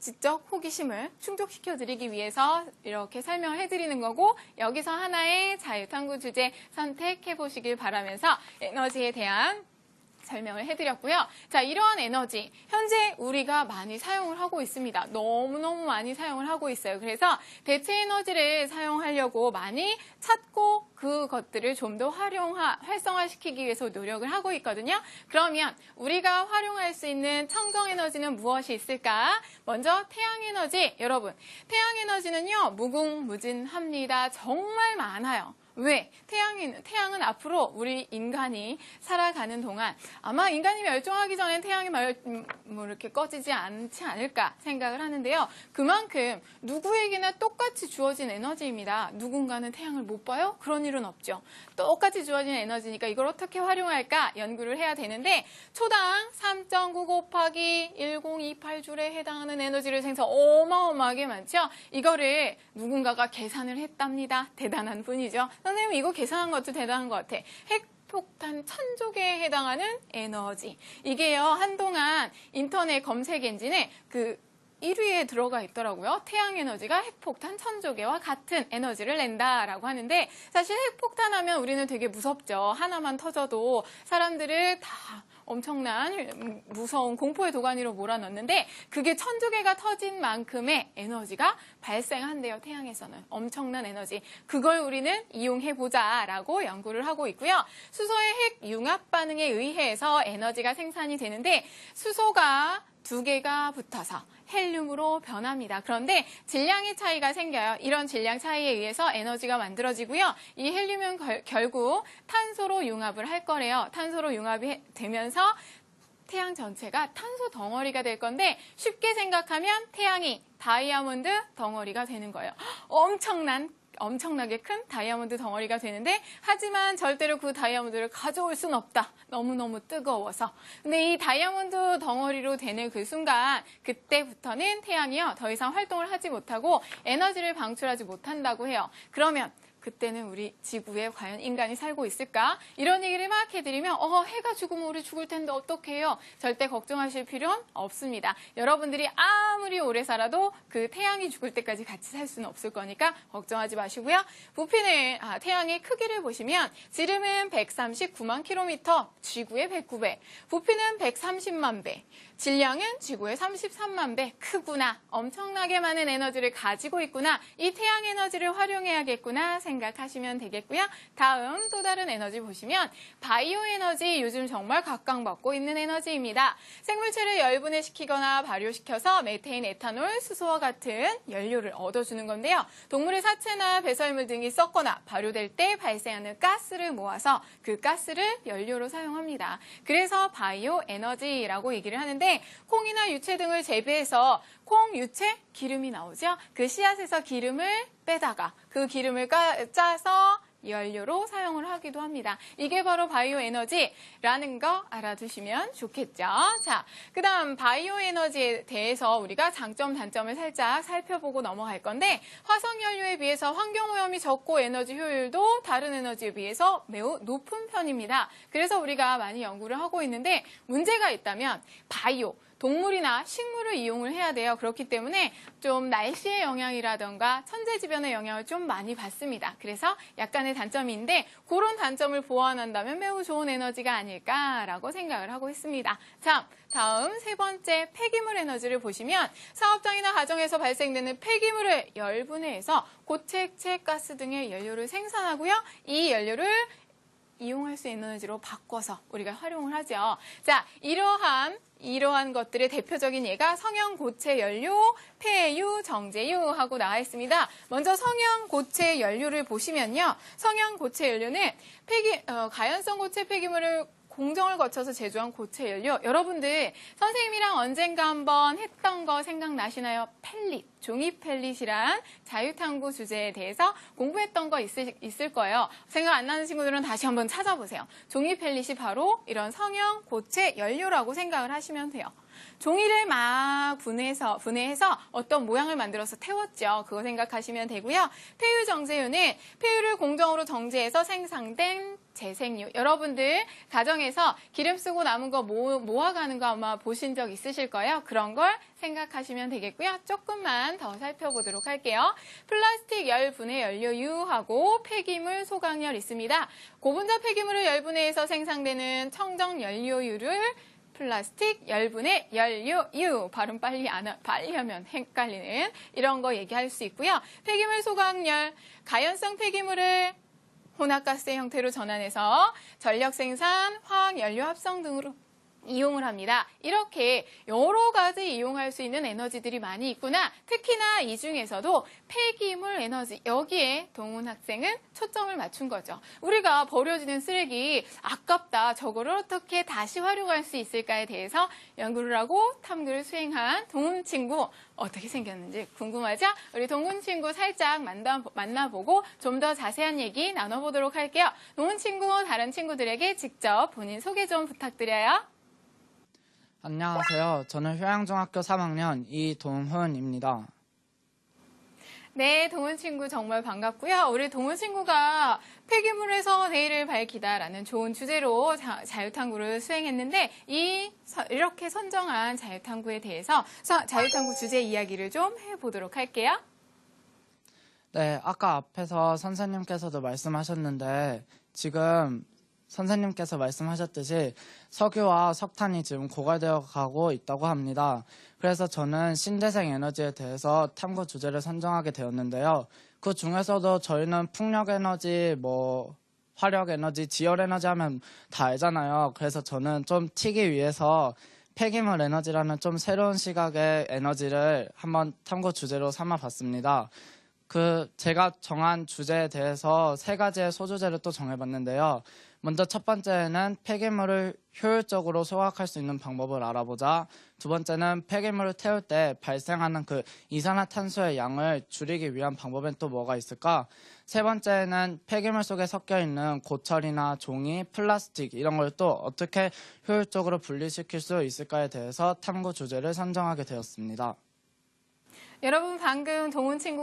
지적 호기심을 충족시켜 드리기 위해서 이렇게 설명을 해드리는 거고 여기서 하나의 자유탐구 주제 선택해 보시길 바라면서 에너지에 대한 설명을 해드렸고요. 자, 이러한 에너지 현재 우리가 많이 사용을 하고 있습니다. 너무너무 많이 사용을 하고 있어요. 그래서 대체 에너지를 사용하려고 많이 찾고 그것들을 좀 더 활용화, 활성화시키기 위해서 노력을 하고 있거든요. 그러면 우리가 활용할 수 있는 청정 에너지는 무엇이 있을까? 먼저 태양 에너지. 여러분, 태양 에너지는요, 무궁무진합니다. 정말 많아요. 왜? 태양은, 태양은 앞으로 우리 인간이 살아가는 동안 아마 인간이 멸종하기 전에 태양이 멸, 음, 뭐 이렇게 꺼지지 않지 않을까 생각을 하는데요. 그만큼 누구에게나 똑같이 주어진 에너지입니다. 누군가는 태양을 못 봐요? 그런 일은 없죠. 똑같이 주어진 에너지니까 이걸 어떻게 활용할까 연구를 해야 되는데 초당 3.9 곱하기 1028줄에 해당하는 에너지를 생성 어마어마하게 많죠. 이거를 누군가가 계산을 했답니다. 대단한 분이죠. 선생님 이거 계산한 것도 대단한 것 같아. 핵 폭탄 천족에 해당하는 에너지. 이게요, 한동안 인터넷 검색 엔진에 그 1위에 들어가 있더라고요. 태양 에너지가 핵폭탄 천조개와 같은 에너지를 낸다라고 하는데 사실 핵폭탄 하면 우리는 되게 무섭죠. 하나만 터져도 사람들을 다 엄청난 무서운 공포의 도가니로 몰아넣는데 그게 천조개가 터진 만큼의 에너지가 발생한대요. 태양에서는 엄청난 에너지. 그걸 우리는 이용해 보자라고 연구를 하고 있고요. 수소의 핵 융합 반응에 의해서 에너지가 생산이 되는데 수소가 두 개가 붙어서 헬륨으로 변합니다. 그런데 질량의 차이가 생겨요. 이런 질량 차이에 의해서 에너지가 만들어지고요. 이 헬륨은 결, 결국 탄소로 융합을 할 거래요. 탄소로 융합이 되면서 태양 전체가 탄소 덩어리가 될 건데 쉽게 생각하면 태양이 다이아몬드 덩어리가 되는 거예요. 엄청난 엄청나게 큰 다이아몬드 덩어리가 되는데 하지만 절대로 그 다이아몬드를 가져올 순 없다. 너무너무 뜨거워서. 근데 이 다이아몬드 덩어리로 되는 그 순간 그때부터는 태양이요. 더 이상 활동을 하지 못하고 에너지를 방출하지 못한다고 해요. 그러면 그때는 우리 지구에 과연 인간이 살고 있을까? 이런 얘기를 막 해드리면 어 해가 죽으면 우리 죽을 텐데 어떡해요? 절대 걱정하실 필요는 없습니다. 여러분들이 아무리 오래 살아도 그 태양이 죽을 때까지 같이 살 수는 없을 거니까 걱정하지 마시고요. 부피는 아, 태양의 크기를 보시면 지름은 139만 킬로미터, 지구의 109배, 부피는 130만 배, 질량은 지구의 33만 배 크구나. 엄청나게 많은 에너지를 가지고 있구나. 이 태양 에너지를 활용해야겠구나 생각하시면 되겠고요. 다음 또 다른 에너지 보시면 바이오 에너지 요즘 정말 각광받고 있는 에너지입니다. 생물체를 열분해 시키거나 발효시켜서 메테인, 에탄올, 수소와 같은 연료를 얻어주는 건데요. 동물의 사체나 배설물 등이 썩거나 발효될 때 발생하는 가스를 모아서 그 가스를 연료로 사용합니다. 그래서 바이오 에너지라고 얘기를 하는데 콩이나 유채 등을 재배해서 콩, 유채, 기름이 나오죠. 그 씨앗에서 기름을 빼다가 그 기름을 까, 짜서 연료로 사용을 하기도 합니다. 이게 바로 바이오 에너지라는 거 알아두시면 좋겠죠. 자, 그 다음 바이오 에너지에 대해서 우리가 장점, 단점을 살짝 살펴보고 넘어갈 건데 화석 연료에 비해서 환경 오염이 적고 에너지 효율도 다른 에너지에 비해서 매우 높은 편입니다. 그래서 우리가 많이 연구를 하고 있는데 문제가 있다면 바이오 동물이나 식물을 이용을 해야 돼요. 그렇기 때문에 좀 날씨의 영향이라던가 천재지변의 영향을 좀 많이 받습니다. 그래서 약간의 단점인데 그런 단점을 보완한다면 매우 좋은 에너지가 아닐까라고 생각을 하고 있습니다. 자, 다음 세 번째 폐기물 에너지를 보시면 사업장이나 가정에서 발생되는 폐기물을 열분해해서 고체 액체 가스 등의 연료를 생산하고요. 이 연료를 이용할 수 있는 에너지로 바꿔서 우리가 활용을 하죠. 자, 이러한 이러한 것들의 대표적인 예가 성형 고체 연료, 폐유, 정제유 하고 나와 있습니다. 먼저 성형 고체 연료를 보시면요. 성형 고체 연료는 폐기, 어, 가연성 고체 폐기물을 공정을 거쳐서 제조한 고체 연료. 여러분들 선생님이랑 언젠가 한번 했던 거 생각나시나요? 펠릿, 종이 펠릿이란 자유탐구 주제에 대해서 공부했던 거 있을, 있을 거예요. 생각 안 나는 친구들은 다시 한번 찾아보세요. 종이 펠릿이 바로 이런 성형 고체 연료라고 생각을 하시면 돼요. 종이를 막 분해해서, 분해해서 어떤 모양을 만들어서 태웠죠. 그거 생각하시면 되고요. 폐유 정제유는 폐유를 공정으로 정제해서 생산된 재생유. 여러분들 가정에서 기름 쓰고 남은 거 모, 모아가는 거 아마 보신 적 있으실 거예요. 그런 걸 생각하시면 되겠고요. 조금만 더 살펴보도록 할게요. 플라스틱 열 분해 연료 유하고 폐기물 소각열 있습니다. 고분자 폐기물을 열 분해해서 생산되는 청정 연료유를 플라스틱 열분해 연료 유 발음 빨리 안 하- 빨리 하면 헷갈리는 이런 거 얘기할 수 있고요. 폐기물 소각열 가연성 폐기물을 혼합가스의 형태로 전환해서 전력 생산, 화학 연료 합성 등으로 이용을 합니다. 이렇게 여러 가지 이용할 수 있는 에너지들이 많이 있구나. 특히나 이 중에서도 폐기물 에너지 여기에 동훈 학생은 초점을 맞춘 거죠. 우리가 버려지는 쓰레기 아깝다. 저거를 어떻게 다시 활용할 수 있을까에 대해서 연구를 하고 탐구를 수행한 동훈 친구 어떻게 생겼는지 궁금하죠? 우리 동훈 친구 살짝 만나, 만나보고 좀 더 자세한 얘기 나눠보도록 할게요. 동훈 친구 다른 친구들에게 직접 본인 소개 좀 부탁드려요. 안녕하세요. 저는 효양중학교 3학년 이동훈입니다. 네, 동훈 친구 정말 반갑고요. 우리 동훈 친구가 폐기물에서 내일을 밝히다라는 좋은 주제로 자, 유탐구를 수행했는데 이 서- 이렇게 선정한 자유탐구에 대해서 서- 자유탐구 주제 이야기를 좀 해보도록 할게요. 네, 아까 앞에서 선생님께서도 말씀하셨는데 지금 선생님께서 말씀하셨듯이 석유와 석탄이 지금 고갈되어 가고 있다고 합니다. 그래서 저는 신재생 에너지에 대해서 탐구 주제를 선정하게 되었는데요. 그 중에서도 저희는 풍력 에너지, 뭐 화력 에너지, 지열 에너지 하면 다 알잖아요. 그래서 저는 좀 튀기 위해서 폐기물 에너지라는 좀 새로운 시각의 에너지를 한번 탐구 주제로 삼아 봤습니다. 그 제가 정한 주제에 대해서 세 가지의 소주제를 또 정해봤는데요. 먼저 첫 번째는 폐기물을 효율적으로 소각할 수 있는 방법을 알아보자. 두 번째는 폐기물을 태울 때 발생하는 그 이산화탄소의 양을 줄이기 위한 방법엔 또 뭐가 있을까? 세 번째는 폐기물 속에 섞여 있는 고철이나 종이, 플라스틱 이런 걸 또 어떻게 효율적으로 분리시킬 수 있을까에 대해서 탐구 주제를 선정하게 되었습니다. 여러분 방금 동훈 친구